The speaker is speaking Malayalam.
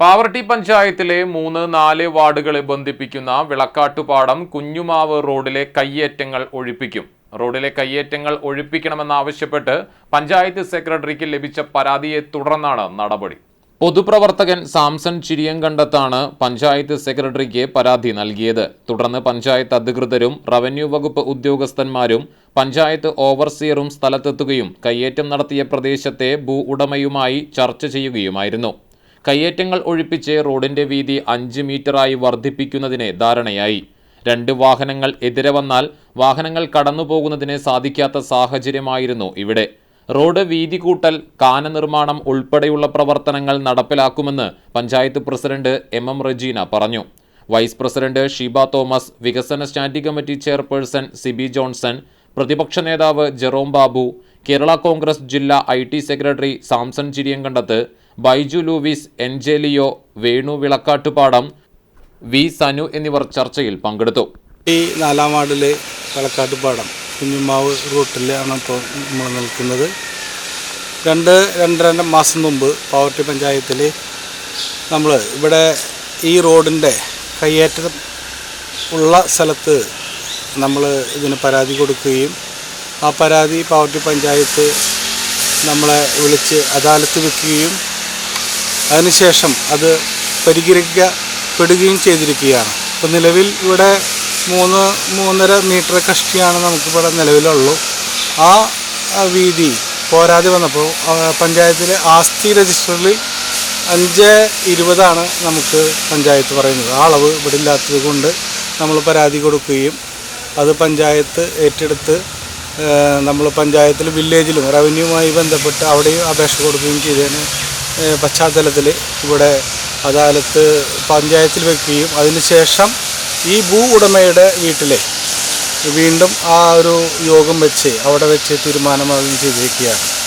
പാവർട്ടി പഞ്ചായത്തിലെ മൂന്ന് നാല് വാർഡുകളെ ബന്ധിപ്പിക്കുന്ന വിളക്കാട്ടുപാടം കുഞ്ഞുമാവ് റോഡിലെ കയ്യേറ്റങ്ങൾ ഒഴിപ്പിക്കും. റോഡിലെ കയ്യേറ്റങ്ങൾ ഒഴിപ്പിക്കണമെന്നാവശ്യപ്പെട്ട് പഞ്ചായത്ത് സെക്രട്ടറിക്ക് ലഭിച്ച പരാതിയെ തുടർന്നാണ് നടപടി. പൊതുപ്രവർത്തകൻ സാംസൺ ചിരിയം കണ്ടെത്താണ് പഞ്ചായത്ത് സെക്രട്ടറിക്ക് പരാതി നൽകിയത്. തുടർന്ന് പഞ്ചായത്ത് അധികൃതരും റവന്യൂ വകുപ്പ് ഉദ്യോഗസ്ഥന്മാരും പഞ്ചായത്ത് ഓവർസിയറും സ്ഥലത്തെത്തുകയും കയ്യേറ്റം നടത്തിയ പ്രദേശത്തെ ഭൂ ഉടമയുമായി ചർച്ച ചെയ്യുകയുമായിരുന്നു. കയ്യേറ്റങ്ങൾ ഒഴിപ്പിച്ച് റോഡിന്റെ വീതി അഞ്ച് മീറ്ററായി വർദ്ധിപ്പിക്കുന്നതിന് ധാരണയായി. രണ്ട് വാഹനങ്ങൾ എതിരെ വന്നാൽ വാഹനങ്ങൾ കടന്നു പോകുന്നതിന് സാധിക്കാത്ത സാഹചര്യമായിരുന്നു ഇവിടെ. റോഡ് വീതി കൂട്ടൽ കാന നിർമ്മാണം ഉൾപ്പെടെയുള്ള പ്രവർത്തനങ്ങൾ നടപ്പിലാക്കുമെന്ന് panchayat president M M Rejeena പറഞ്ഞു. വൈസ് പ്രസിഡന്റ് ഷീബ തോമസ് വികസന standing committee chairperson Siby Johnson പ്രതിപക്ഷ നേതാവ് ജെറോം ബാബു കേരള കോൺഗ്രസ് ജില്ലാ ഐ സെക്രട്ടറി സാംസൺ ചിരിയങ്കണ്ടത്ത് ബൈജു ലൂവിസ് എൻജേലിയോ വേണു വിളക്കാട്ടുപാടം വി സനു എന്നിവർ ചർച്ചയിൽ പങ്കെടുത്തു. ഈ നാലാം വാർഡിലെ വിളക്കാട്ടുപാടം കുഞ്ഞുമാവ് റൂട്ടിലാണ് ഇപ്പോൾ നമ്മൾ നിൽക്കുന്നത്. രണ്ട് രണ്ടര മാസം മുമ്പ് പാവർട്ടി പഞ്ചായത്തിൽ നമ്മൾ ഇവിടെ ഈ റോഡിന്റെ കയ്യേറ്റം ഉള്ള സ്ഥലത്ത് നമ്മൾ ഇതിന് പരാതി കൊടുക്കുകയും ആ പരാതി പാവർട്ടി പഞ്ചായത്ത് നമ്മളെ വിളിച്ച് അദാലത്ത് വെക്കുകയും അതിനുശേഷം അത് പരിഹരിക്കപ്പെടുകയും ചെയ്തിരിക്കുകയാണ്. ഇപ്പോൾ നിലവിൽ ഇവിടെ മൂന്ന് മൂന്നര മീറ്റർ കഷ്ടിയാണ് നമുക്കിവിടെ നിലവിലുള്ളൂ. ആ വീതി പോരാതെ വന്നപ്പോൾ പഞ്ചായത്തിലെ ആസ്തി രജിസ്റ്ററിൽ അഞ്ച് ഇരുപതാണ് നമുക്ക് പഞ്ചായത്ത് പറയുന്നത്. ആ അളവ് ഇവിടെ ഇല്ലാത്തത് കൊണ്ട് നമ്മൾ പരാതി കൊടുക്കുകയും അത് പഞ്ചായത്ത് ഏറ്റെടുത്ത് നമ്മൾ പഞ്ചായത്തിൽ വില്ലേജിലും റവന്യൂവുമായി ബന്ധപ്പെട്ട് അവിടെയും അപേക്ഷ കൊടുക്കുകയും ചെയ്തതിന് പശ്ചാത്തലത്തിൽ ഇവിടെ അദാലത്ത് പഞ്ചായത്തിൽ വെക്കുകയും അതിനുശേഷം ഈ ഭൂ ഉടമയുടെ വീട്ടിലെ വീണ്ടും ആ ഒരു യോഗം വെച്ച് അവിടെ വെച്ച് തീരുമാനമാവുകയും ചെയ്തിരിക്കുകയാണ്.